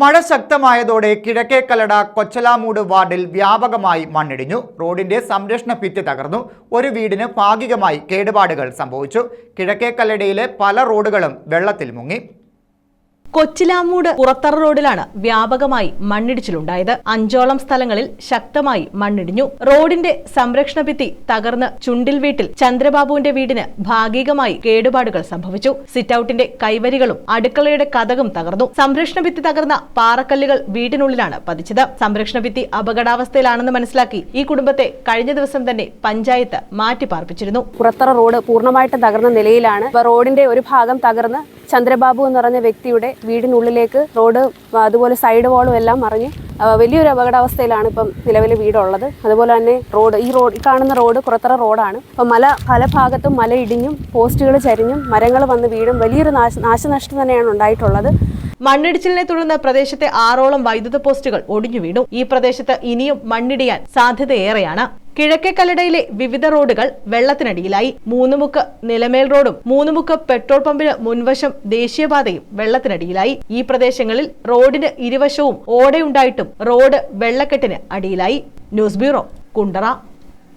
മഴ ശക്തമായതോടെ കിഴക്കേക്കല്ലട കൊച്ചലാമൂട് വാർഡിൽ വ്യാപകമായി മണ്ണിടിഞ്ഞു. റോഡിന്റെ സംരക്ഷണ ഭിത്തി തകർന്നു. ഒരു വീടിന് ഭാഗികമായി കേടുപാടുകൾ സംഭവിച്ചു. കിഴക്കേക്കല്ലടയിലെ പല റോഡുകളും വെള്ളത്തിൽ മുങ്ങി. കൊച്ചിലാമൂട് പുറത്തറ റോഡിലാണ് വ്യാപകമായി മണ്ണിടിച്ചിലുണ്ടായത്. അഞ്ചോളം സ്ഥലങ്ങളിൽ ശക്തമായി മണ്ണിടിഞ്ഞു. റോഡിന്റെ സംരക്ഷണ ഭിത്തി തകർന്ന് ചുണ്ടിൽ വീട്ടിൽ ചന്ദ്രബാബുവിന്റെ വീടിന് ഭാഗികമായി കേടുപാടുകൾ സംഭവിച്ചു. സിറ്റൌട്ടിന്റെ കൈവരികളും അടുക്കളയുടെ കഥകും തകർന്നു. സംരക്ഷണ ഭിത്തി തകർന്ന പാറക്കല്ലുകൾ വീടിനുള്ളിലാണ് പതിച്ചത്. സംരക്ഷണ ഭിത്തി അപകടാവസ്ഥയിലാണെന്ന് മനസ്സിലാക്കി ഈ കുടുംബത്തെ കഴിഞ്ഞ ദിവസം തന്നെ പഞ്ചായത്ത് മാറ്റിപ്പാർപ്പിച്ചിരുന്നു. പുറത്തറ റോഡ് പൂർണമായിട്ട് തകർന്ന നിലയിലാണ്. റോഡിന്റെ ഒരു ഭാഗം തകർന്ന് ചന്ദ്രബാബു എന്ന് പറഞ്ഞ വ്യക്തിയുടെ വീടിനുള്ളിലേക്ക് റോഡ് അതുപോലെ സൈഡ് വാളും എല്ലാം മറിഞ്ഞ് വലിയൊരു അപകടാവസ്ഥയിലാണ് ഇപ്പം നിലവിലെ വീടുള്ളത്. അതുപോലെ തന്നെ റോഡ് ഈ റോഡ് കാണുന്ന റോഡ് കുറത്തറ റോഡാണ്. അപ്പം മല പല ഭാഗത്തും മല ഇടിഞ്ഞും പോസ്റ്റുകൾ ചരിഞ്ഞും മരങ്ങൾ വന്ന് വീടും വലിയൊരു നാശ നാശനഷ്ടം തന്നെയാണ് ഉണ്ടായിട്ടുള്ളത്. മണ്ണിടിച്ചിലിനെ തുടർന്ന് പ്രദേശത്തെ ആറോളം വൈദ്യുത പോസ്റ്റുകൾ ഒടിഞ്ഞു വീണു ഈ പ്രദേശത്ത് ഇനിയും മണ്ണിടിയാൻ സാധ്യതയേറെയാണ്. കിഴക്കേക്കല്ലടയിലെ വിവിധ റോഡുകൾ വെള്ളത്തിനടിയിലായി. മൂന്നുമുക്ക് നിലമേൽ റോഡും മൂന്നുമുക്ക് പെട്രോൾ പമ്പിന് മുൻവശം ദേശീയപാതയും വെള്ളത്തിനടിയിലായി. ഈ പ്രദേശങ്ങളിൽ റോഡിന് ഇരുവശവും ഓടയുണ്ടായിട്ടും റോഡ് വെള്ളക്കെട്ടിന് അടിയിലായി. News bureau Kundara.